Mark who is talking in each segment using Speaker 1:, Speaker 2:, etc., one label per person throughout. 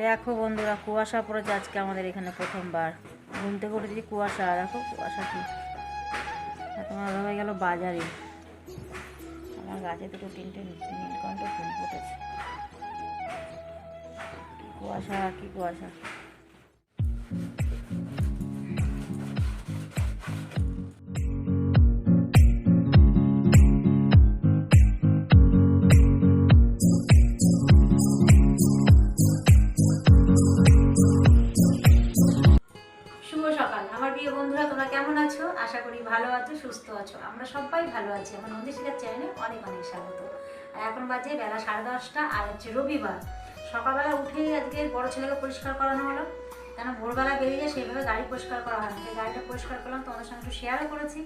Speaker 1: দেখো বন্ধুরা কুয়াশা পড়েছে আজকে আমাদের এখানে প্রথমবার। ঘুম থেকে উঠেছি কুয়াশা, দেখো কুয়াশা কি। তোমার হয়ে গেল বাজারে। আমার গাছে দুটো তিনটে নীলকণ্ঠ ফুল ফুটেছে। কুয়াশা, কি কুয়াশা।
Speaker 2: বন্ধুরা, তোমরা কেমন আছো? আশা করি ভালো আছো, সুস্থ আছো। আমরা সবাই ভালো আছি। আমার নদী শিকার চ্যানেলে অনেক অনেক স্বাগত। আর এখন বাজে বেলা সাড়ে দশটা, আর হচ্ছে রবিবার। সকালবেলা উঠেই আজকে বড় ছেলেকে পরিষ্কার করানো হলো। কেন ভোরবেলা বেরিয়ে সেইভাবে গাড়ি পরিষ্কার করা হয় সেই গাড়িটা পরিষ্কার করলাম, তোমাদের সঙ্গে একটু শেয়ারও করেছি।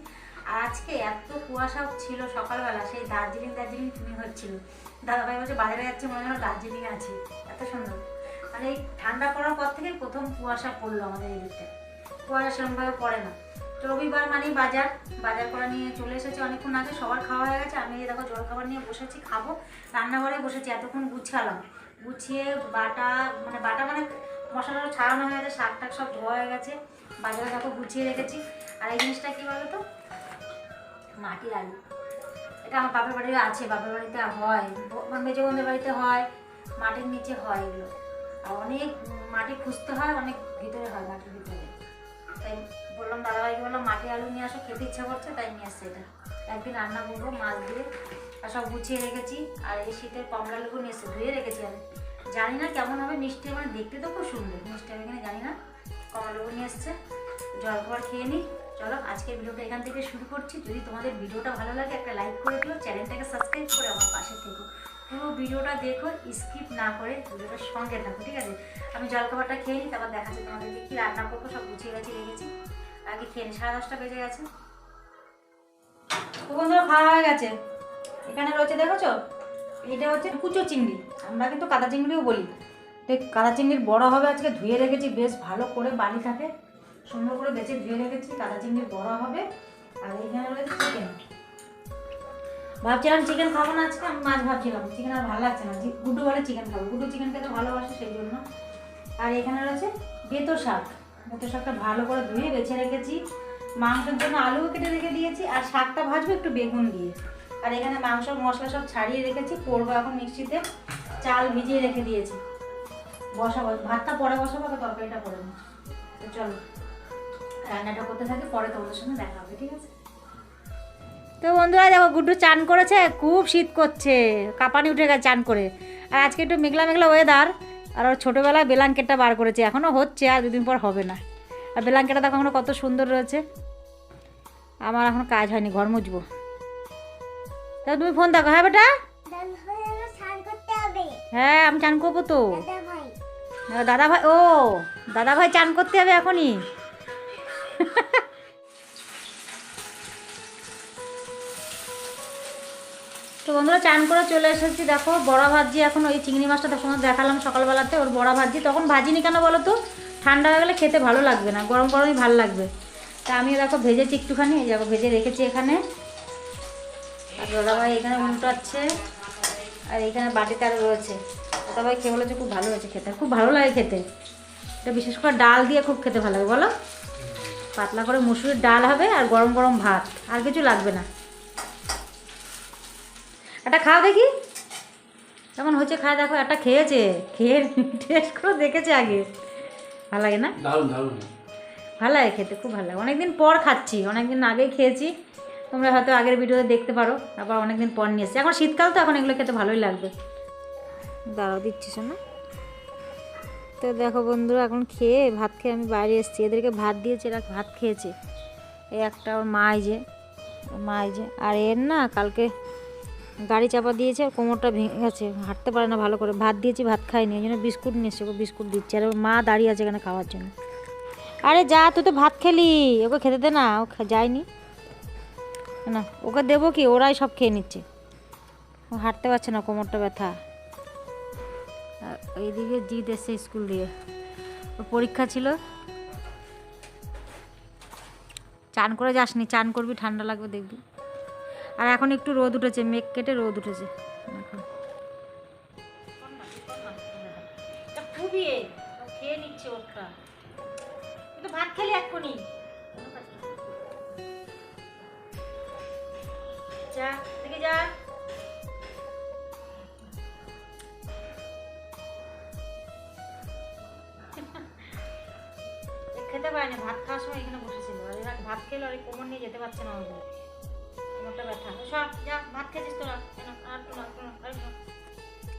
Speaker 2: আর আজকে এত কুয়াশা ছিল সকালবেলা, সেই দার্জিলিং দার্জিলিং তুমি হচ্ছিল। দাদাভাই বলছে, বাজারে যাচ্ছে, মনে হয় দার্জিলিং আছে। এত সুন্দর। মানে এই ঠান্ডা পড়ার পর থেকে প্রথম কুয়াশা পড়ল আমাদের এই কুয়াশা সেরকমভাবে পড়ে না। তো রবিবার মানেই বাজার। বাজার করা নিয়ে চলে এসেছে। অনেকক্ষণ আগে সবার খাওয়া হয়ে গেছে। আমি দেখো জলখাবার নিয়ে বসেছি, খাব। রান্নাঘরে বসেছি, এতক্ষণ গুছালাম। গুছিয়ে বাটা মানে বাটা মানে মশলা ছাড়ানো হয়ে গেছে, শাক টাক সব ধোয়া হয়ে গেছে। বাজারে দেখো গুছিয়ে রেখেছি। আর এই জিনিসটা কী বলো তো মাটির আলু। এটা আমার বাপের বাড়িতে আছে, বাপের বাড়িতে হয়। মানে মেজো বোনদের বাড়িতে হয়, মাটির নিচে হয় এগুলো। আর অনেক মাটি খুঁজতে হয়, অনেক ভিতরে হয়, মাটির ভিতরে। তাই বললাম দাদাভাইকে বললাম মাটি আলু নিয়ে আসো, খেতে ইচ্ছা করছে, তাই নিয়ে আসছে এটা। একদিন রান্না করব, মাছ দিয়ে, আর সব গুছিয়ে রেখেছি। আর এই শীতের কমলা লেবু নিয়ে এসছে ধুয়ে রেখেছি আমি। জানি না কেমন হবে, মিষ্টি মানে দেখতে তো খুব সুন্দর। মিষ্টি আমি এখানে জানি না। কমলা লেবু নিয়ে এসছে। জল খাবার খেয়ে নিই। চলো, আজকের ভিডিওটা এখান থেকে শুরু করছি। যদি তোমাদের ভিডিওটা ভালো লাগে, একটা লাইক করে দিও। চ্যানেলটাকে সাবস্ক্রাইব করে আমার পাশে থেকো। পুরো ভিডিওটা দেখো স্কিপ না করে ভিডিওটার সঙ্গে থাকো ঠিক আছে? আমি জলখাবারটা খেয়ে নিই, তারপর দেখা দেখাচ্ছি তোমাদেরকে কী রান্না করব, সব গুছিয়ে গেছি রেখেছি আগে খেয়ে নিই, সাড়ে দশটা বেজে গেছে। তো বন্ধুরা, খাওয়া হয়ে গেছে। এখানে রয়েছে, দেখেছ? এটা হচ্ছে কুচো চিংড়ি। আমরা কিন্তু কাদা চিংড়িও বলি। তো কাদা চিংড়ির বড় হবে আজকে, ধুয়ে রেখেছি, বেশ ভালো করে বালি থাকে সুন্দর করে বেছে ধুয়ে রেখেছি কাদা চিংড়ির বড় হবে। আর চিকেন ভাবছিলাম চিকেন খাব না আজকে, আমি মাছ ভাবছিলাম চিকেন আর ভালো লাগছে না। গুড্ডু বলে চিকেন খাব। গুড্ডু চিকেন খেতে ভালোবাসে সেই জন্য আর এখানে রয়েছে বেতো শাক। বেতো শাকটা ভালো করে ধুয়ে বেছে রেখেছি। মাংসের জন্য আলুও কেটে রেখে দিয়েছি, আর শাকটা ভাজবো একটু বেগুন দিয়ে। আর এখানে মাংস, মশলা সব ছাড়িয়ে রেখেছি, করব এখন মিক্সিতে। চাল ভিজিয়ে রেখে দিয়েছি। বসাবো, ভাতটা পরে বসাবো তরকারিটা করে নেব তো চলো, রান্নাটা করতে থাকি, পরে তোমাদের সঙ্গে দেখা হবে, ঠিক আছে? তো বন্ধুরা দেখো গুড্ডু চান করেছে খুব শীত করছে। কাঁপানি উঠে গেছে চান করে। আর আজকে একটু মেঘলা মেঘলা ওয়েদার আর ওর ছোটোবেলায় বেলাঙ্কেটটা বার করেছে। এখনও হচ্ছে আর দুদিন পর হবে না। আর বেলাঙ্কেটটা দেখো এখনও কত সুন্দর রয়েছে। আমার এখন কাজ হয়নি ঘর মুছবো। তা তুমি ফোন দেখো হ্যাঁ বেটা? হ্যাঁ আমি চান করব তো। দাদা ভাই ও দাদা ভাই চান করতে হবে এখনই। বন্ধুরা চান করে চলে এসেছি, দেখো বড়া ভাজি, এখন ওই চিংড়ি মাছটা তখন দেখালাম সকালবেলাতে, ওর বড়া ভাজি। তখন ভাজিনি কেন বলো তো ঠান্ডা হয়ে গেলে খেতে ভালো লাগবে না, গরম গরমই ভালো লাগবে। তা আমি দেখো ভেজেছি একটুখানি, এই দেখো ভেজে রেখেছি এখানে। আর দাদাভাই এখানে উল্টাচ্ছে, আর এখানে বাটিতে আরও রয়েছে। দাদাভাই খেয়ে বলেছে খুব ভালো হয়েছে খেতে, খুব ভালো লাগে খেতে। এটা বিশেষ করে ডাল দিয়ে খুব খেতে ভালো লাগে, বলো? পাতলা করে মুসুরির ডাল হবে আর গরম গরম ভাত, আর কিছু লাগবে না। একটা খাও দেখি। কেমন হচ্ছে খায় দেখো একটা খেয়েছে। খেয়ে টেস্ট করে দেখেছে আগে। ভালো লাগে না?
Speaker 1: ভালো লাগে খেতে খুব ভালো লাগে। অনেকদিন পর খাচ্ছি অনেকদিন আগেই খেয়েছি। তোমরা হয়তো আগের ভিডিওতে দেখতে পারো আবার অনেকদিন পর নিয়ে এসেছি এখন শীতকাল তো এখন এগুলো খেতে ভালোই লাগবে। দাঁড়াও দিচ্ছি না তো দেখো বন্ধুরা এখন খেয়ে ভাত খেয়ে আমি বাইরে এসেছি। এদেরকে ভাত দিয়েছি এরা ভাত খেয়েছে। এই একটা ওর মা এই যে ওর মা এই যে। আর এর না কালকে গাড়ি চাপা দিয়েছে আর কোমরটা ভেঙে গেছে হাঁটতে পারে না ভালো করে। ভাত দিয়েছি, ভাত খায়নি এই জন্য বিস্কুট নিয়ে এসছে, ওকে বিস্কুট দিচ্ছে। আর মা দাঁড়িয়ে আছে এখানে খাওয়ার জন্য। আরে যা, তুই তো ভাত খেলি। ওকে খেতে দে না, ও যায়নি। না, ওকে দেবো কি? ওরাই সব খেয়ে নিচ্ছে। ও হাঁটতে পারছে না, কোমরটা ব্যথা। আর এইদিকে জিৎ এসছে স্কুল দিয়ে। ওর পরীক্ষা ছিল। চান করে যাসনি, চান করবি, ঠান্ডা লাগবে দেখবি। আর এখন একটু রোদ উঠেছে, মেঘ কেটে রোদ উঠেছে।
Speaker 2: ভাত এক্ষুনি। যা যা। খেতে পারেনি, ভাত খাওয়ার সময় এখানে বসেছিল। ভাত খেলে আর কোমর নিয়ে যেতে পারছে না আমাদের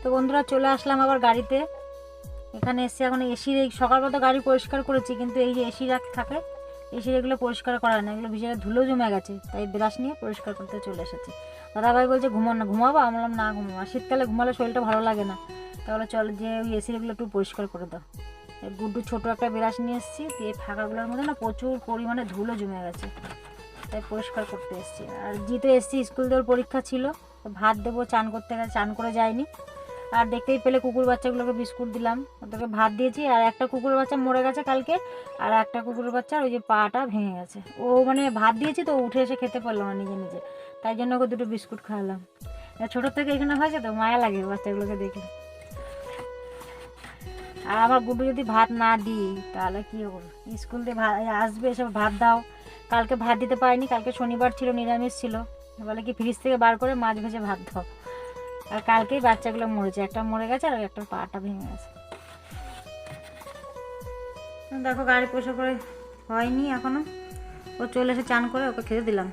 Speaker 2: তো বন্ধুরা, চলে আসলাম আবার গাড়িতে। এখানে এসে এখন এসির এই সকালবেলা তো গাড়ি পরিষ্কার করেছি, কিন্তু এই যে এসি রাখ থাকে এসির এগুলো পরিষ্কার করা না। এগুলো ভিজে ধুলো জমে গেছে, তাই ব্রাশ নিয়ে পরিষ্কার করতে চলে এসেছি। দাদাভাই বলছে ঘুমাও না, ঘুমাবো? আমি বললাম, না, ঘুমাবো আর শীতকালে ঘুমালে শরীরটা ভালো লাগে না। তাহলে চল যে ওই এসির এগুলো একটু পরিষ্কার করে দাও। গুড্ডু ছোটো একটা ব্রাশ নিয়ে এসেছি, দিয়ে ফাঁকাগুলোর মধ্যে না প্রচুর পরিমাণে ধুলো জমে গেছে। তাই পরিষ্কার করতে এসেছি। আর জিতে এসেছি, স্কুল দেওয়ার পরীক্ষা ছিল ভাত দেবো, চান করতে গেছে চান করে যায়নি আর দেখতেই পেলে কুকুর বাচ্চাগুলোকে বিস্কুট দিলাম। ওদেরকে ভাত দিয়েছি, আর একটা কুকুরের বাচ্চা মরে গেছে কালকে, আর একটা কুকুরের বাচ্চার ওই যে পাটা ভেঙে গেছে। ও মানে ভাত দিয়েছি তো উঠে এসে খেতে পারল না নিজে নিজে। তাই জন্য ওকে দুটো বিস্কুট খাওয়ালাম। ছোটোর থেকে এখানে হয়েছে তো, মায়া লাগে বাচ্চাগুলোকে দেখে। আর আমার গুড্ডু যদি ভাত না দিই, তাহলে কী হবে? স্কুল দিয়ে আসবে এসব ভাত দাও। কালকে ভাত দিতে পারিনি, কালকে শনিবার ছিল, নিরামিষ ছিল। বলে কি ফ্রিজ থেকে বার করে মাছ ভেজে ভাত দাও আর কালকেই বাচ্চাগুলো মরেছে, একটা মরে গেছে আর একটা পাটা ভেঙে গেছে। দেখো গাড়ি পয়সা করে হয়নি এখনও। ও চলে এসে চান করে ওকে খেতে দিলাম।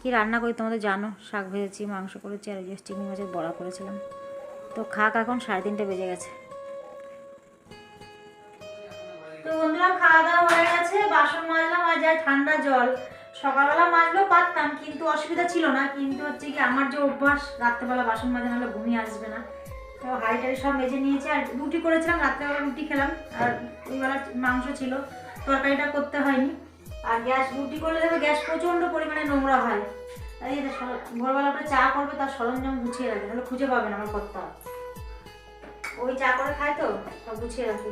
Speaker 2: কি রান্না করি তোমাদের জানো? শাক ভেজেছি, মাংস করেছি, আর ওই যে চিংড়ি মাছের বড়া করেছিলাম। তো খাক এখন, সাড়ে তিনটে বেজে গেছে। বাসন মাজলাম আর যা ঠান্ডা জল। সকালবেলা মাজলেও পারতাম, কিন্তু অসুবিধা ছিল না। কিন্তু হচ্ছে কি, আমার যে অভ্যাস, রাত্রেবেলা বাসন মাজা নাহলে ঘুমিয়ে আসবে না। তো হাড়ি টাড়ি সব মেজে নিয়েছি আর রুটি করেছিলাম, রাত্রেবেলা রুটি খেলাম। আর ওইবেলা মাংস ছিল, তরকারিটা করতে হয়নি। আর গ্যাস, রুটি করলে দেখো গ্যাস প্রচণ্ড পরিমাণে নোংরা হয়। তাই ভোরবেলা করে চা করবে, তার সরঞ্জাম গুছিয়ে রাখবে নাহলে খুঁজে পাবে না আমার কর্তা। ওই চা করে খায় তো সব গুছিয়ে রাখি।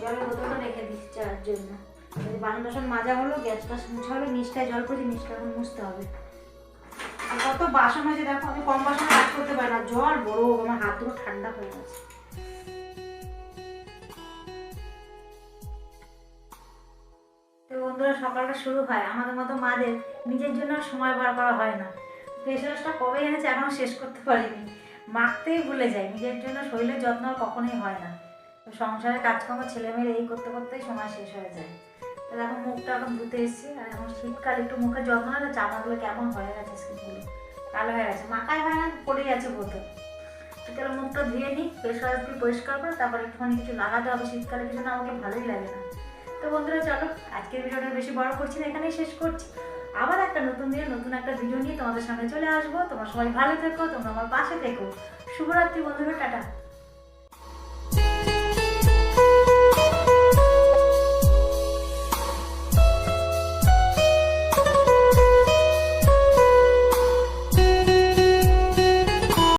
Speaker 2: জলের বোতলটা রেখে দিচ্ছি চার জন্য। এই বাসন মাজা হলো গ্যাসটা মুছা হলো, নিচটায় জল পড়েছে, নিচটা এখন মুছতে হবে। কত বাসন হয়েছে দেখো, আমি কম বাসন কাজ করতে পারি না, জল বড়, আমার হাত দুটো ঠান্ডা হয়ে গেছে। বন্ধুরা, সকালটা শুরু হয়। আমাদের মতো মাদের নিজের জন্য সময় বার করা হয় না। ফেস ওয়াশটা কবে এনেছে এখনও শেষ করতে পারিনি। মাখতেই ভুলে যাই নিজের জন্য শরীরের যত্ন কখনোই হয় না। সংসারের কাজকর্ম ছেলেমেয়ের এই করতে করতেই সময় শেষ হয়ে যায়। তো এখন মুখটা এখন ধুতে এসেছি, আর এখন শীতকাল একটু মুখের যত্ন না জামাগুলো কেমন হয়ে গেছে স্কিনগুলো? কালো হয়ে গেছে। মাখাই হয় না পড়ে যাচ্ছে বোতল শীতকালে মুখটা ধুয়ে নিই ফেস ওয়াশ দিয়ে পরিষ্কার করে তারপর একটুখানি কিছু লাগাতে হবে। শীতকালে কিছু না আমাকে ভালোই লাগে না। তো বন্ধুরা, চলো, আজকের ভিডিওটা বেশি বড় করছি না, এখানেই শেষ করছি। আবার একটা নতুন দিনে নতুন একটা ভিডিও নিয়ে তোমাদের সামনে চলে আসব। তোমার সবাই ভালো থেকো, তোমরা আমার পাশে থেকো। শুভরাত্রি বন্ধুরা, টাটা।